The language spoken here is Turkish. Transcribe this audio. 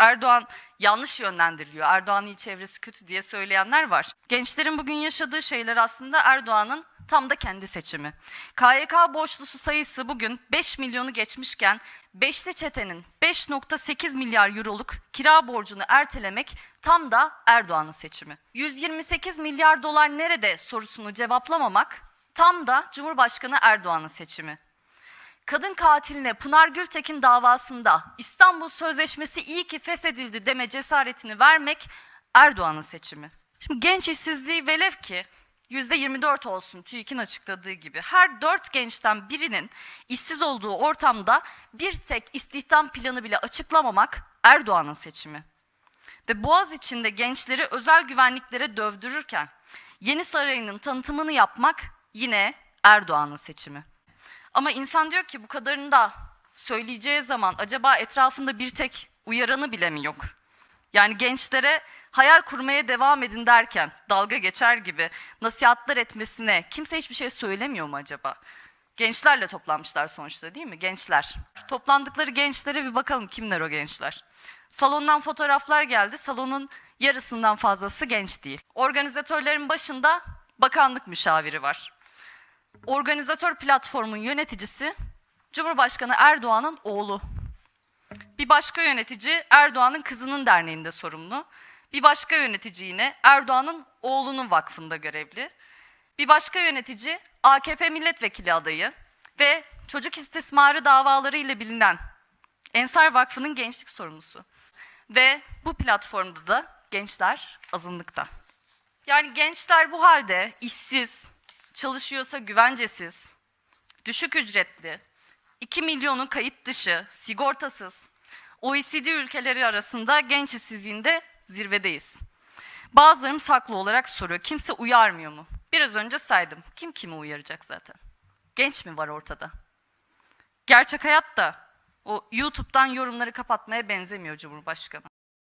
Erdoğan yanlış yönlendiriliyor. Erdoğan'ın çevresi kötü diye söyleyenler var. Gençlerin bugün yaşadığı şeyler aslında Erdoğan'ın tam da kendi seçimi. KYK borçlusu sayısı bugün 5 milyonu geçmişken Beşli çetenin 5.8 milyar euroluk kira borcunu ertelemek tam da Erdoğan'ın seçimi. 128 milyar dolar nerede sorusunu cevaplamamak tam da Cumhurbaşkanı Erdoğan'ın seçimi. Kadın katiline Pınar Gültekin davasında İstanbul Sözleşmesi iyi ki feshedildi deme cesaretini vermek Erdoğan'ın seçimi. Şimdi genç işsizliği velev ki %24 olsun TÜİK'in açıkladığı gibi her dört gençten birinin işsiz olduğu ortamda bir tek istihdam planı bile açıklamamak Erdoğan'ın seçimi. Ve Boğaz içinde gençleri özel güvenliklere dövdürürken Yeni Sarayı'nın tanıtımını yapmak yine Erdoğan'ın seçimi. Ama insan diyor ki bu kadarını da söyleyeceği zaman acaba etrafında bir tek uyaranı bile mi yok? Yani gençlere hayal kurmaya devam edin derken dalga geçer gibi nasihatler etmesine kimse hiçbir şey söylemiyor mu acaba? Gençlerle toplanmışlar sonuçta değil mi? Gençler. Toplandıkları gençlere bir bakalım kimler o gençler. Salondan fotoğraflar geldi. Salonun yarısından fazlası genç değil. Organizatörlerin başında bakanlık müşaviri var. Organizatör platformun yöneticisi Cumhurbaşkanı Erdoğan'ın oğlu. Bir başka yönetici Erdoğan'ın kızının derneğinde sorumlu. Bir başka yönetici yine Erdoğan'ın oğlunun vakfında görevli. Bir başka yönetici AKP milletvekili adayı ve çocuk istismarı davaları ile bilinen Ensar Vakfı'nın gençlik sorumlusu. Ve bu platformda da gençler azınlıkta. Yani gençler bu halde işsiz, çalışıyorsa güvencesiz, düşük ücretli, 2 milyonun kayıt dışı, sigortasız, OECD ülkeleri arasında genç işsizliğinde zirvedeyiz. Bazılarımız haklı olarak soruyor, kimse uyarmıyor mu? Biraz önce saydım, kim kimi uyaracak zaten? Genç mi var ortada? Gerçek hayatta o YouTube'dan yorumları kapatmaya benzemiyor Cumhurbaşkanı.